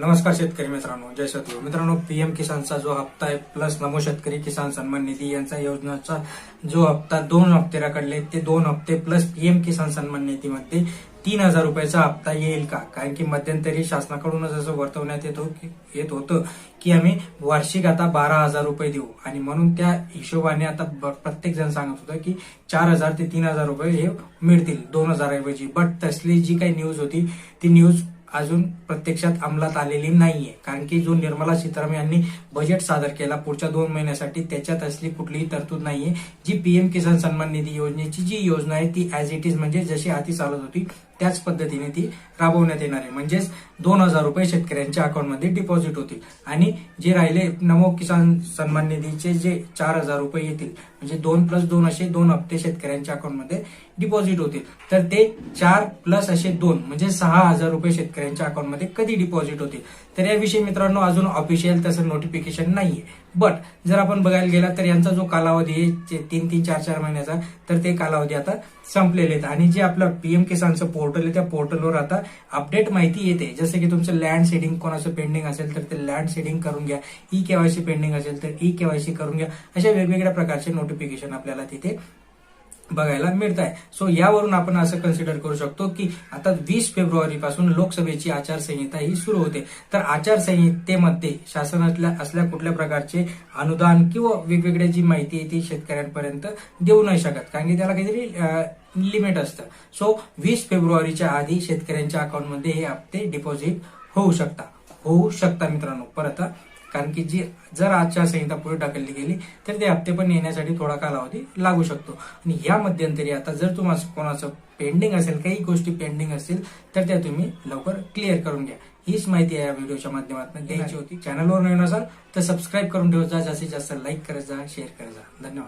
नमस्कार शेतकरी मित्रांनो जय सद्गुरू मित्रांनो पीएम किसानचा जो हप्ता आहे प्लस नमो शेतकरी किसान सन्मान निधी यांचा योजनाचा जो हप्ता दोन हप्ते रखडले ते दोन हप्ते प्लस पीएम किसान सन्मान निधीमध्ये तीन हजार रुपयाचा हप्ता येईल का? कारण की मध्यंतरी शासनाकडूनच असं वर्तवण्यात येतो येत होतं की आम्ही वार्षिक आता बारा हजार रुपये देऊ. आणि म्हणून त्या हिशोबाने आता ब- प्रत्येक जण सांगत होतं की चार हजार ते तीन हजार रुपये हे मिळतील दोन हजाराऐवजी बट तसली जी काही न्यूज होती ती न्यूज अजून प्रत्यक्षात अंमलात आलेली नाहीये. कारण की जो निर्मला सीतारामन यांनी बजेट सादर केला पुढच्या दोन महिन्यासाठी त्याच्यात असली कुठलीही तरतूद नाहीये. जी पीएम किसान सन्मान निधी योजनेची जी योजना आहे ती ऍज इट इज म्हणजे जशी हाती चालत होती त्याच पद्धतीने ती राबवण्यात येणार आहे. म्हणजेच दोन हजार रुपये शेतकऱ्यांच्या अकाउंटमध्ये डिपॉझिट होतील. आणि जे राहिले नमो किसान सन्मान निधीचे जे चार हजार रुपये येतील म्हणजे दोन प्लस दोन असे दोन हप्ते शेतकऱ्यांच्या अकाउंटमध्ये डिपॉझिट होतील. तर ते चार प्लस असे दोन म्हणजे सहा हजार रुपये शेतकरी शेतकऱ्यांच्या अकाउंटमध्ये कधी डिपॉझिट होते. तर याविषयी मित्रांनो अजून ऑफिशियल तसं नोटिफिकेशन नाहीये. बट जर आपण बघायला गेला तर यांचा जो कालावधी आहे ते तीन तीन चार चार महिन्याचा तर ते कालावधी आता संपलेले आहेत. आणि जे आपलं पीएम किसानचं पोर्टल आहे त्या पोर्टलवर आता अपडेट माहिती येते. जसं की तुमचं लँड सेडिंग कोणाचं पेंडिंग असेल तर ते लँड सेडिंग करून घ्या. ई केवायसी पेंडिंग असेल तर ई केवायसी करून घ्या. अशा वेगवेगळ्या प्रकारचे नोटिफिकेशन आपल्याला तिथे बघायला मिळत आहे सो यावरून आपण असं कन्सिडर करू शकतो की आता वीस फेब्रुवारी पासून लोकसभेची आचारसंहिता ही सुरू होते. तर आचारसंहितेमध्ये शासनातल्या असल्या कुठल्या प्रकारचे अनुदान किंवा वेगवेगळ्या जी माहिती आहे ती शेतकऱ्यांपर्यंत देऊ नाही शकत. कारण की त्याला काहीतरी लिमिट असतं. सो वीस फेब्रुवारीच्या आधी शेतकऱ्यांच्या अकाउंटमध्ये हे हप्ते डिपॉझिट होऊ शकता. होऊ शकता मित्रांनो. परत कारण की जी जर आचारसंहिता पुढे ढकलली गेली तर ते हप्ते पण येण्यासाठी थोडा कालावधी लागू शकतो. आणि या मध्यंतरी आता जर तुम्हाला कोणाचं पेंडिंग असेल काही गोष्टी पेंडिंग असतील तर त्या तुम्ही लवकर क्लिअर करून घ्या. हीच माहिती या व्हिडिओच्या माध्यमातून घ्यायची होती. चॅनलवर नवीन असाल तर सबस्क्राईब करून ठेवत जा. जास्तीत जास्त लाईक करत जा शेअर करत जा. धन्यवाद.